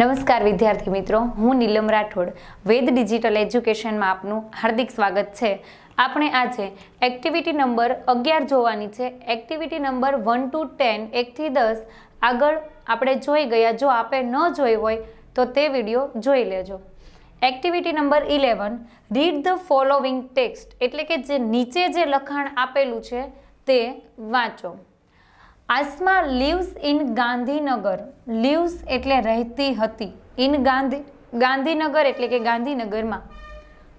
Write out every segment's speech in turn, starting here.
નમસ્કાર વિદ્યાર્થી મિત્રો, હું નીલમ રાઠોડ. વેદ ડિજિટલ એજ્યુકેશનમાં આપનું હાર્દિક સ્વાગત છે. આપણે આજે એક્ટિવિટી નંબર અગિયાર જોવાની છે. Activity number one two ten એકથી દસ આગળ આપણે જોઈ ગયા. જો આપે ન જોઈ હોય તો તે વીડિયો જોઈ લેજો. Activity number eleven read the following text એટલે કે જે નીચે જે લખાણ આપેલું છે તે વાંચો. Asma lives in Gandhinagar. Lives એટલે રહેતી હતી. ઇન ગાંધી, ગાંધીનગર એટલે કે ગાંધીનગરમાં.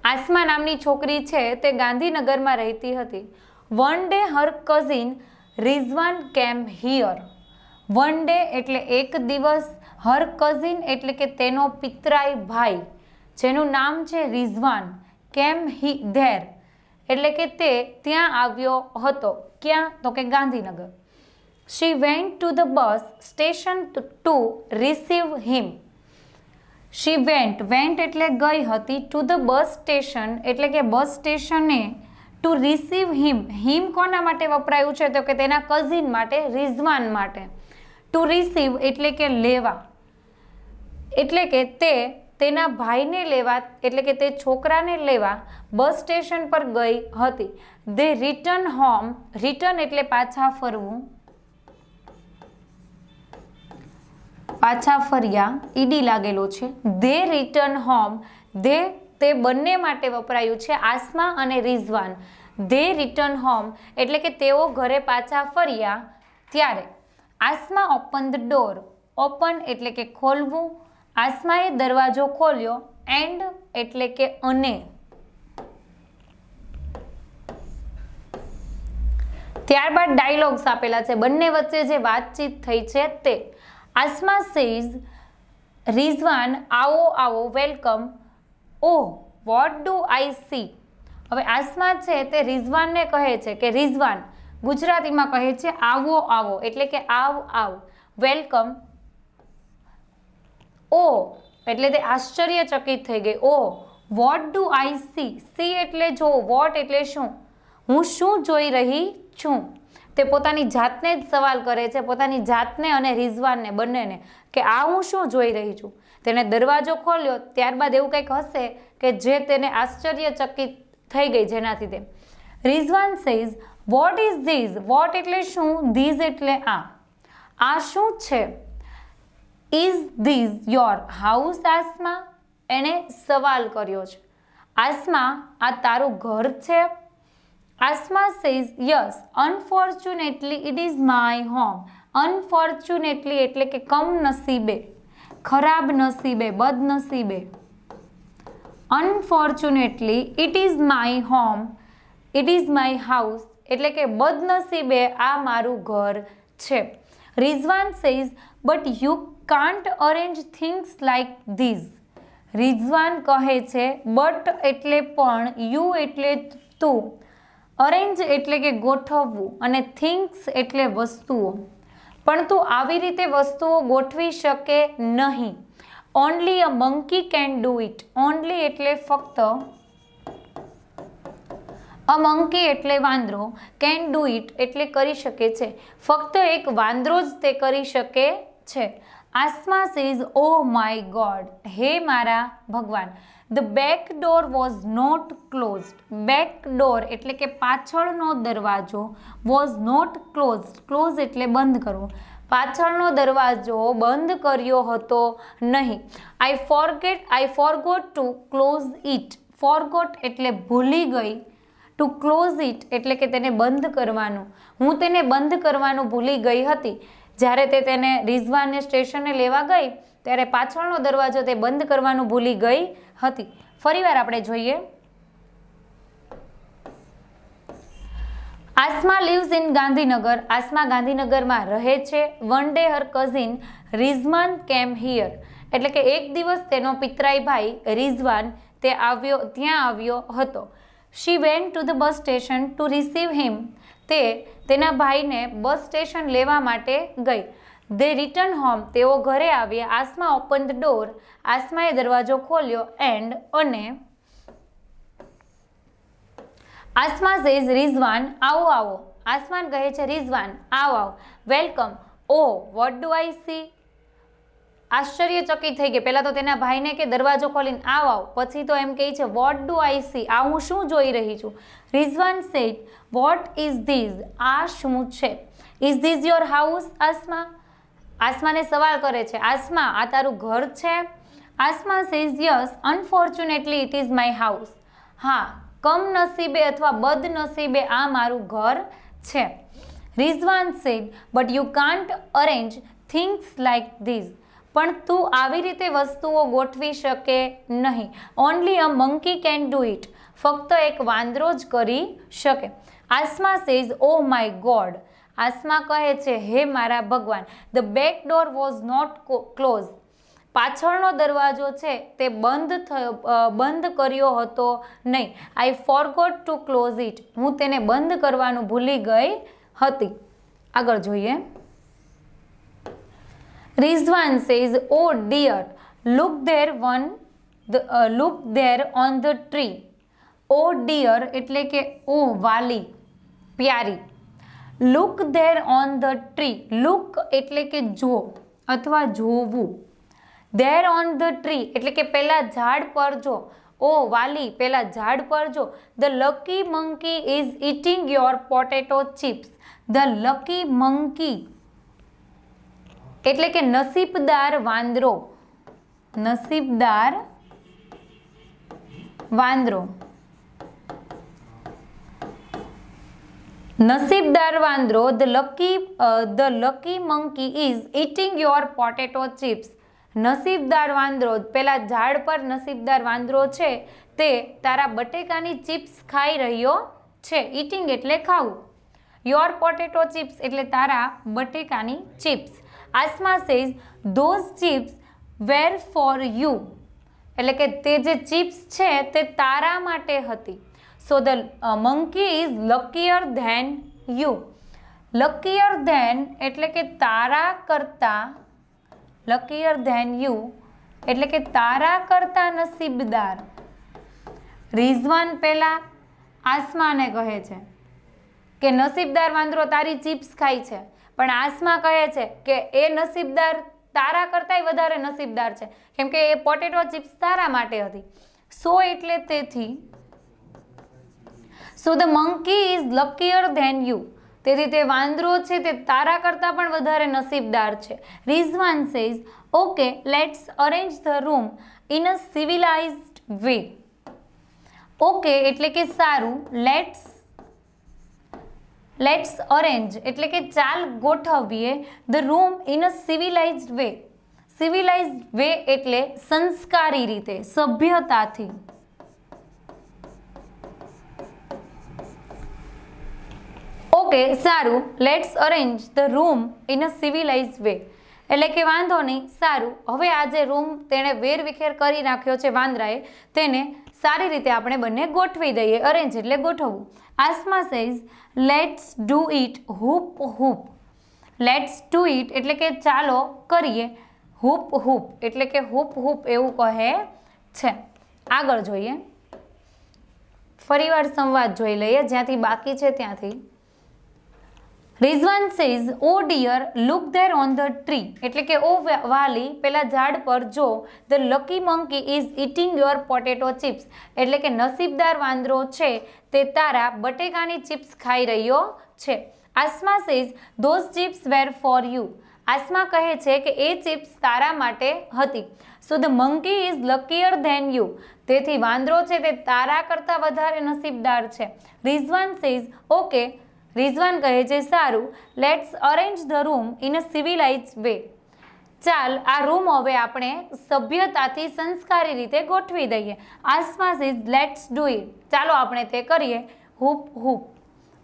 આસમા નામની છોકરી છે તે ગાંધીનગરમાં રહેતી હતી. One day her cousin Rizwan came here. One day એટલે એક દિવસ, હર કઝિન એટલે કે તેનો પિતરાઈ ભાઈ, જેનું નામ છે રિઝવાન કેમ હી, ધેર. એટલે કે તે ત્યાં આવ્યો હતો. ક્યાં? તો કે Gandhinagar. She went to the bus station to receive him she went went એટલે ગઈ હતી ટુ ધ બસ સ્ટેશન એટલે કે બસ સ્ટેશને ટુ રિસીવ હિમ હિમ કોના માટે વપરાયું છે? તો કે તેના કઝિન માટે, રિઝવાન માટે. ટુ રિસીવ એટલે કે લેવા. એટલે કે તે તેના ભાઈને લેવા, એટલે કે તે છોકરાને લેવા બસ સ્ટેશન પર ગઈ હતી. દે રિટર્ન હોમ રિટર્ન એટલે પાછા ફરવું. પાછા ફર્યા, ઈડી લાગેલો છે. ધે રિટર્ન હોમ ધે તે બંને માટે વપરાયું છે આસમા અને રિઝવાન. ધે રિટર્ન હોમ એટલે કે તેઓ ઘરે પાછા ફર્યા ત્યારે. Asma open the door open એટલે કે ખોલવું. આસમાએ દરવાજો ખોલ્યો. એન્ડ એટલે કે અને. ત્યારબાદ ડાયલોગ્સ આપેલા છે. બંને વચ્ચે જે વાતચીત થઈ છે તે. આસમા સેઝ, રિઝવાન, આવો આવો, welcome oh what do I see? હવે આસમા છે તે રિઝવાનને કહે છે કે રિઝવાન ગુજરાતીમાં કહે છે આવો આવો, એટલે કે આવ આવ, વેલકમ. ઓ, એટલે તે આશ્ચર્યચકિત થઈ ગઈ. ઓ, what do I see? See એટલે જો, વોટ એટલે શું? હું શું જોઈ રહી છું? તે પોતાની જાતને જ સવાલ કરે છે, પોતાની જાતને અને રિઝવાનને બંનેને કે આ હું શું જોઈ રહી છું? તેણે દરવાજો ખોલ્યો, ત્યારબાદ એવું કંઈક હશે કે જે તેને આશ્ચર્યચકિત થઈ ગઈ જેનાથી તે. Rizwan says what is this what એટલે શું? ધીઝ એટલે આ. આ શું છે? Is this your house Asma એણે સવાલ કર્યો છે. આસમા, આ તારું ઘર છે? Asma says, yes unfortunately it is my home unfortunately એટલે કે કમનસીબે ખરાબ નસીબે બદનસીબે. Unfortunately it is my home it is my house એટલે કે બદનસીબે આ મારું ઘર છે. Rizwan says but you can't arrange things like this Rizwan કહે છે બટ એટલે પણ યુ એટલે તું. અરેન્જ એટલે કે ગોઠવવું અને થિંગ્સ એટલે વસ્તુઓ. પણ તું આવી રીતે વસ્તુઓ ગોઠવી શકે નહીં. Only a monkey can do it only એટલે ફક્ત અ મંકી એટલે વાંદરો કેન ડુ ઇટ એટલે કરી શકે છે. ફક્ત એક વાંદરો જ તે કરી શકે છે. Asma's is oh my God હે મારા ભગવાન. The back door was not closed back door એટલે કે પાછળનો દરવાજો વોઝ નોટ ક્લોઝડ ક્લોઝ એટલે બંધ કરવો પાછળનો દરવાજો બંધ કર્યો હતો નહીં. I forget I forgot to close it forgot એટલે ભૂલી ગઈ. ટુ ક્લોઝ ઇટ એટલે કે તેને બંધ કરવાનું. હું તેને બંધ કરવાનું ભૂલી ગઈ હતી. જ્યારે તે તેને રિઝવાનને સ્ટેશને લેવા ગઈ, ત્યારે પાછળનો દરવાજો તે બંધ કરવાનું ભૂલી ગઈ હતી. ફરીવાર આપણે જોઈએ. Asma lives in Gandhinagar. Asma ગાંધીનગરમાં રહે છે. One day her cousin Rizwan came here એટલે કે એક દિવસ તેનો પિતરાઈ ભાઈ રિઝવાન તે આવ્યો, ત્યાં આવ્યો હતો. She went to the bus station to receive him તે તેના ભાઈને બસ સ્ટેશન લેવા માટે ગઈ. દે રિટર્ન હોમ તેઓ ઘરે આવ્યા, આસમા ઓપન ધ ડોર આસમાએ દરવાજો ખોલ્યો એન્ડ અને આસમા સેઝ રિઝવાન, આવો આવો. આસમાન કહે છે, રિઝવાન, આવો આવો. Welcome oh what do I see આશ્ચર્યચકિત થઈ ગઈ. પહેલાં તો તેના ભાઈને કે દરવાજો ખોલીને, આવ આવ. પછી તો એમ કહે છે વોટ ડુ આઈ સી આ હું શું જોઈ રહી છું? Rizwan said what is this આ શું છે? Is this your house Asma, આસમાને સવાલ કરે છે, આસમા, આ તારું ઘર છે? Asma says yes unfortunately it is my house હા, કમનસીબે અથવા બદનસીબે આ મારું ઘર છે. Rizwan said but you can't arrange things like this પણ તું આવી રીતે વસ્તુઓ ગોઠવી શકે નહીં. Only a monkey can do it ફક્ત એક વાંદરો જ કરી શકે. Asma says oh my god Asma કહે છે, હે મારા ભગવાન. The back door was not close પાછળનો દરવાજો છે, તે બંધ થયો બંધ કર્યો હતો નહીં. I forgot to close it હું તેને બંધ કરવાનું ભૂલી ગઈ હતી. આગળ જોઈએ. Rizwan says oh dear look there one look there on the tree oh dear એટલે કે ઓ વાલી, પ્યારી. Look there on the tree look એટલે કે જો અથવા જોવું. ધેર ઓન ધ ટ્રી એટલે કે, પહેલાં ઝાડ પર જો. ઓ વાલી પેલા ઝાડ પર જો. The lucky monkey is eating your potato chips the lucky monkey એટલે કે નસીબદાર વાંદરો. નસીબદાર વાંદરો. નસીબદાર વાંદરો, the lucky the lucky monkey is eating your potato chips. નસીબદાર વાંદરો, પેલા ઝાડ પર નસીબદાર વાંદરો છે, તે તારા બટેકાની ચિપ્સ ખાઈ રહ્યો છે ઇટિંગ એટલે ખાવું. યોર પોટેટો ચિપ્સ એટલે તારા બટેકાની chips. Asma says those chips were for you એટલે કે તે જે ચિપ્સ છે તે તારા માટે હતી. So the monkey is luckier than you luckier than એટલે કે તારા કરતા લકીયર ધેન યુ એટલે કે તારા કરતાં નસીબદાર. રિઝવાન પહેલાં આસમાને કહે છે. કે નસીબદાર વાંદરો તારી ચિપ્સ ખાય છે. પણ આસમા કહે છે કે એ નસીબદાર તારા કરતાંય વધારે નસીબદાર છે. કેમ કે એ પોટેટો ચિપ્સ તારા માટે હતી. સો એટલે તેથી so the monkey is luckier than you. તેથી તે વાંદરો છે તે તારા કરતાં પણ વધારે નસીબદાર છે. Rizwan says, okay, let's arrange the room in a civilised way. Okay, એટલે કે સારું, લેટ્સ લેટ્સ અરેન્જ એટલે કે ચાલ ગોઠવીએ the room in a civilise way civilised way એટલે સંસ્કારી રીતે, સભ્યતાથી. ઓકે સારું. Let's arrange the room in a civilise way એટલે કે વાંધો નહીં, સારું. હવે આ જે રૂમ તેણે વેરવિખેર કરી નાખ્યો છે વાંદરાએ, તેને સારી રીતે આપણે બંને ગોઠવી દઈએ અરેન્જ એટલે ગોઠવવું. Asma says let's do it whoop whoop let's do it એટલે કે ચાલો કરીએ. હૂપ હૂપ એટલે કે હૂપ હૂપ એવું કહે છે. આગળ જોઈએ. ફરીવાર સંવાદ જોઈ લઈએ. જ્યાંથી બાકી છે ત્યાંથી. Rizwan says, oh dear, look there on the tree. એટલે કે, ઓ વાલી, પેલા ઝાડ પર જો, the lucky monkey is eating your potato chips. એટલે કે, નસીબદાર વાંદરો છે, તે તારા બટેકાની ચિપ્સ ખાઈ રહ્યો છે. Asma says, those chips were for you. Asma કહે છે કે, એ ચિપ્સ તારા માટે હતી. So the monkey is luckier than you. તેથી, વાંદરો છે, તે તારા કરતાં વધારે નસીબદાર છે. રિઝવાન સેઝ, ઓકે રિઝવાન કહે છે, સારું let's arrange the room in a civilise way ચાલ, આ રૂમ હવે આપણે સભ્યતાથી સંસ્કારી રીતે ગોઠવી દઈએ. આસપાસ ઇઝ લેટ્સ ડુ ઇટ ચાલો આપણે તે કરીએ. Whoop whoop.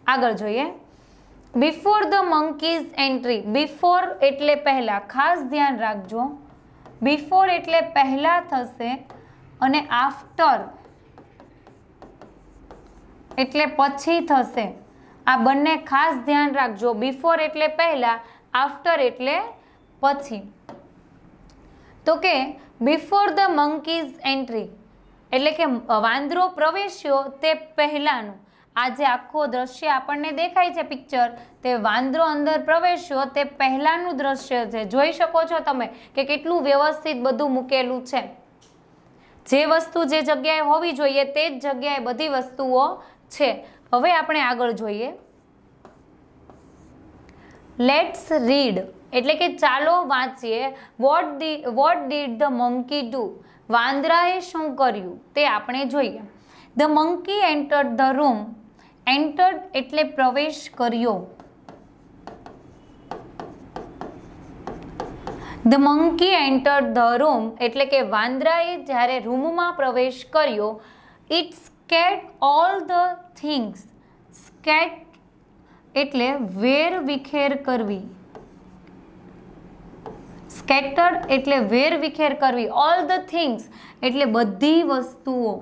આગળ જોઈએ. Before the monkey's entry before એટલે પહેલાં, ખાસ ધ્યાન રાખજો. બિફોર એટલે પહેલાં થશે અને આફ્ટર એટલે પછી થશે. આ બંને ખાસ ધ્યાન રાખજો બિફોર એટલે પહેલાં આફ્ટર એટલે પછી. તો કે બિફોર ધ મંકીઝ એન્ટ્રી એટલે કે વાંદરો પ્રવેશ્યો તે પહેલાંનું. આ જે આખો દ્રશ્ય આપણને દેખાય છે પિક્ચર તે વાંદરો અંદર પ્રવેશ્યો તે પહેલાંનું દ્રશ્ય છે. જોઈ શકો છો તમે કે કેટલું વ્યવસ્થિત બધું મૂકેલું છે. જે વસ્તુ જે જગ્યાએ હોવી જોઈએ તે જ જગ્યાએ બધી વસ્તુઓ છે. હવે આપણે આગળ જોઈએ. લેટ્સ રીડ એટલે કે ચાલો વાંચીએ. What did what did the monkey do વાંદરાએ શું કર્યું? તે આપણે જોઈએ. The monkey entered the room entered એટલે પ્રવેશ કર્યો. The monkey entered the room એટલે કે વાંદરાએ જ્યારે રૂમમાં પ્રવેશ કર્યો it scat all the things. Scat એટલે વેર વિખેર કરવી. સ્કેટર્ડ એટલે વેર વિખેર કરવી. ઓલ ધ થિંગ્સ એટલે બધી વસ્તુઓ.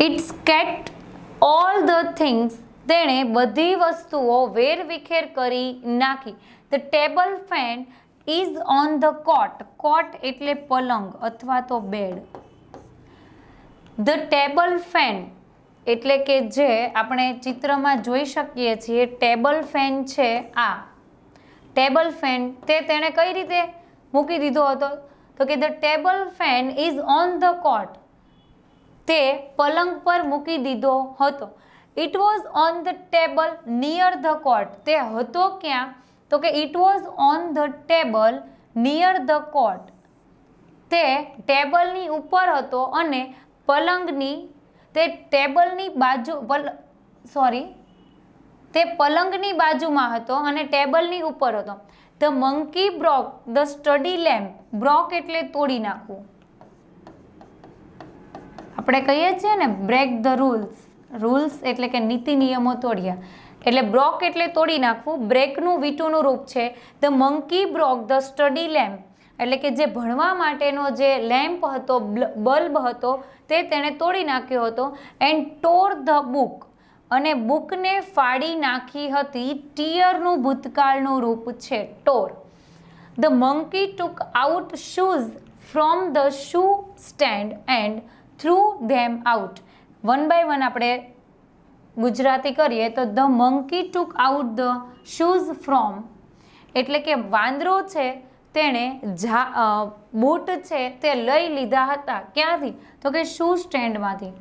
It scat all the things તેણે બધી વસ્તુઓ વેર વિખેર કરી નાખી. The table fan is on the cot cot એટલે પલંગ અથવા તો બેડ. ધ ટેબલ ફેન એટલે કે જે આપણે ચિત્રમાં જોઈ શકીએ છીએ ટેબલ ફેન છે આ. ટેબલ ફેન તે તેણે કઈ રીતે મૂકી દીધો હતો? તો કે the table fan is on the cot તે પલંગ પર મૂકી દીધો હતો. It was on the table near the cot તે હતો ક્યાં? તો કે it was on the table near the cot તે ટેબલની ઉપર હતો અને પલંગની, તે ટેબલની બાજુ સોરી તે પલંગની બાજુમાં હતો અને ટેબલની ઉપર હતો. The monkey broke the study lamp broke એટલે તોડી નાખવું. આપણે કહીએ છીએ ને બ્રેક ધ રૂલ્સ રૂલ્સ એટલે કે નીતિ નિયમો તોડ્યા. એટલે બ્રોક એટલે તોડી નાખવું. બ્રેકનું વીટુનું રૂપ છે. The monkey broke the study lamp એટલે કે જે ભણવા માટેનો જે લેમ્પ હતો બલ્બ હતો, તે તેણે તોડી નાખ્યો હતો એન્ડ ટોર ધ બુક અને બુકને ફાડી નાખી હતી ટીયરનું ભૂતકાળનું રૂપ છે. Tore the monkey took out shoes from the shoe stand and threw them out one by one આપણે ગુજરાતી કરીએ તો the monkey took out the shoes from. એટલે કે વાંદરો છે, તેણે જા બૂટ છે તે લઈ લીધા હતા. ક્યાંથી? તો કે શૂઝ સ્ટેન્ડમાંથી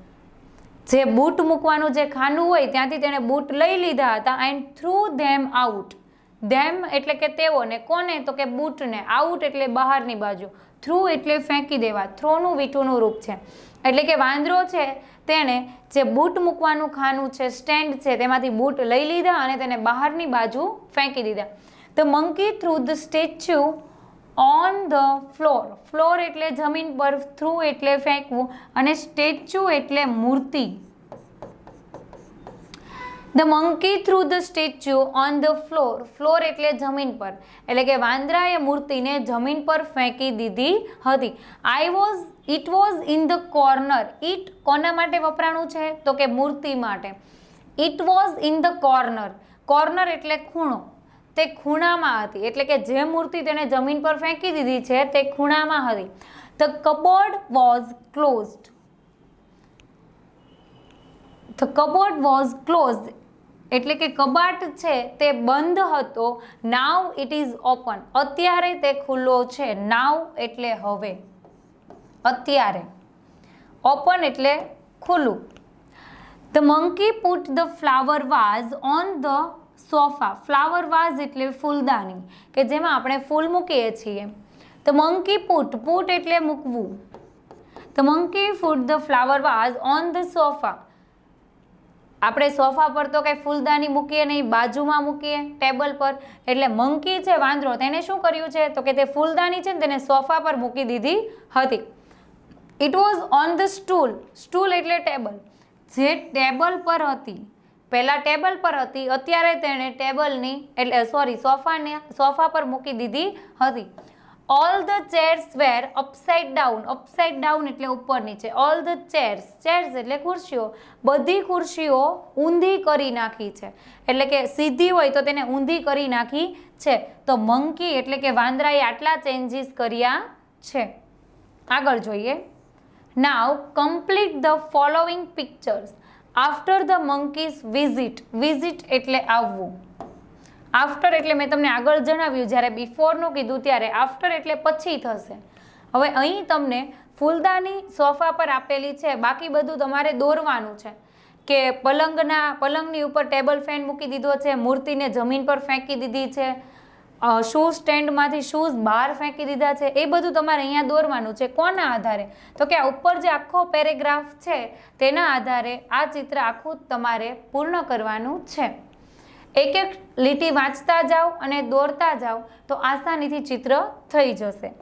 જે બૂટ મૂકવાનું જે ખાનું હોય, ત્યાંથી તેણે બૂટ લઈ લીધા હતા and threw them out them એટલે કે તેઓને. કોને? તો કે બૂટને. આઉટ એટલે બહારની બાજુ. થ્રુ એટલે ફેંકી દેવા. થ્રોનું વીટુનું રૂપ છે. એટલે કે વાંદરો છે, તેણે જે બૂટ મૂકવાનું ખાનું છે, સ્ટેન્ડ છે, તેમાંથી બૂટ લઈ લીધા અને તેને બહારની બાજુ ફેંકી દીધા. The monkey threw the statue on the floor floor એટલે જમીન પર થ્રુ એટલે ફેંકવું અને સ્ટેચ્યુ એટલે મૂર્તિ. The monkey threw the statue on the floor floor એટલે જમીન પર. એટલે કે વાંદરાએ મૂર્તિને જમીન પર ફેંકી દીધી હતી. I was it was in the corner it કોના માટે વપરાણું છે? તો કે મૂર્તિ માટે. It was in the corner corner એટલે ખૂણો. તે ખૂણામાં હતી. એટલે કે જે મૂર્તિ તેણે જમીન પર ફેંકી દીધી છે, તે ખૂણામાં હતી. The cupboard was closed the cupboard was close એટલે કે કબાટ છે તે બંધ હતો. નાવ ઇટ ઇઝ ઓપન અત્યારે તે ખુલ્લો છે. નાવ એટલે હવે. અત્યારે. ઓપન એટલે ખુલ્લું. The monkey put the flower vase on the sofa flower vase એટલે ફૂલદાની, કે જેમાં આપણે ફૂલ મૂકીએ છીએ. ધ મંકી પુટ પુટ એટલે મૂકવું. The monkey put the flower vase on the sofa આપણે સોફા પર તો કંઈ ફૂલદાની મૂકીએ નહીં, બાજુમાં મૂકીએ, ટેબલ પર. એટલે મંકી છે વાંદરો તેણે શું કર્યું છે? તો કે તે ફૂલદાની છે ને તેને સોફા પર મૂકી દીધી હતી. It was on the stool stool એટલે ટેબલ. જે ટેબલ પર હતી, પહેલાં ટેબલ પર હતી, અત્યારે તેણે ટેબલની એટલે સોરી સોફાને, સોફા પર મૂકી દીધી હતી. All the chairs were upside down upside down એટલે ઉપર નીચે. ઓલ ધ ચેર્સ ચેર્સ એટલે ખુરશીઓ. બધી ખુરશીઓ ઊંધી કરી નાખી છે. એટલે કે સીધી હોય તો તેને ઊંધી કરી નાખી છે. તો મંકી એટલે કે વાંદરાએ આટલા ચેન્જીસ કર્યા છે. આગળ જોઈએ. Now complete the following pictures after the monkey's visit visit એટલે આવવું. આફ્ટર એટલે મેં તમને આગળ જણાવ્યું, જ્યારે બિફોરનું કીધું, ત્યારે આફ્ટર એટલે પછી થશે. હવે અહીં તમને ફૂલદાની સોફા પર આપેલી છે, બાકી બધું તમારે દોરવાનું છે. કે પલંગના, પલંગની ઉપર ટેબલ ફેન મૂકી દીધો છે, મૂર્તિને જમીન પર ફેંકી દીધી છે શૂઝ સ્ટેન્ડમાંથી શૂઝ બહાર ફેંકી દીધા છે, એ બધું તમારે અહીંયા દોરવાનું છે. કોના આધારે? તો કે આ ઉપર જે આખો પેરેગ્રાફ છે, તેના આધારે આ ચિત્ર આખું તમારે પૂર્ણ કરવાનું છે. એક એક લીટી વાંચતા જાઓ અને દોરતા જાઓ તો આસાનીથી ચિત્ર થઈ જશે.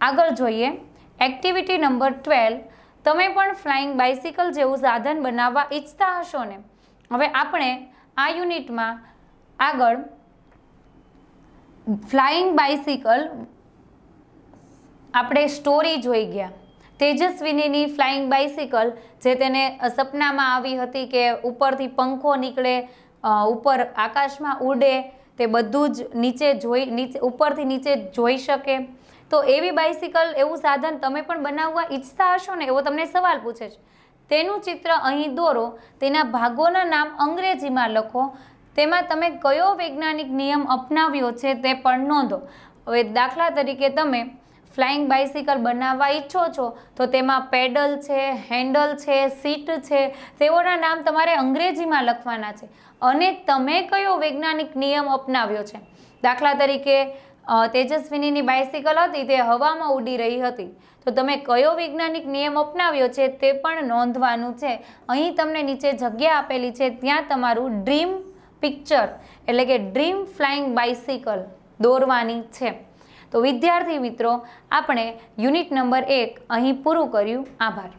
આગળ જોઈએ. એક્ટિવિટી નંબર ટ્વેલ્વ તમે પણ ફ્લાઇંગ બાઇસિકલ જેવું સાધન બનાવવા ઈચ્છતા હશો ને? હવે આપણે આ યુનિટમાં આગળ ફ્લાઇંગ બાઇસિકલ આપણે સ્ટોરી જોઈ ગયા. તેજસ્વિનીની ફ્લાઇંગ બાઇસિકલ જે તેને સપનામાં આવી હતી કે ઉપરથી પંખો નીકળે ઉપર આકાશમાં ઉડે, તે બધું જ નીચે જોઈ, નીચે, ઉપરથી નીચે જોઈ શકે. તો એવી બાઇસિકલ એવું સાધન તમે પણ બનાવવા ઈચ્છતા હશો ને? એવો તમને સવાલ પૂછે છે. તેનું ચિત્ર અહીં દોરો. તેના ભાગોના નામ અંગ્રેજીમાં લખો. તેમાં તમે કયો વૈજ્ઞાનિક નિયમ અપનાવ્યો છે તે પણ નોંધો. હવે દાખલા તરીકે તમે ફ્લાઇંગ બાઇસિકલ બનાવવા ઈચ્છો છો, તો તેમાં પેડલ છે, હેન્ડલ છે, સીટ છે, તેઓના નામ તમારે અંગ્રેજીમાં લખવાના છે. અને તમે કયો વૈજ્ઞાનિક નિયમ અપનાવ્યો છે? દાખલા તરીકે તેજસ્વિનીની બાઇસિકલ હતી, તે હવામાં ઉડી રહી હતી. તો તમે કયો વૈજ્ઞાનિક નિયમ અપનાવ્યો છે તે પણ નોંધવાનું છે. અહીં તમને નીચે જગ્યા આપેલી છે, ત્યાં તમારું ડ્રીમ પિક્ચર, એટલે કે ડ્રીમ ફ્લાઇંગ બાઇસિકલ દોરવાની છે. તો વિદ્યાર્થી મિત્રો આપણે યુનિટ નંબર એક અહીં પૂરું કર્યું. આભાર.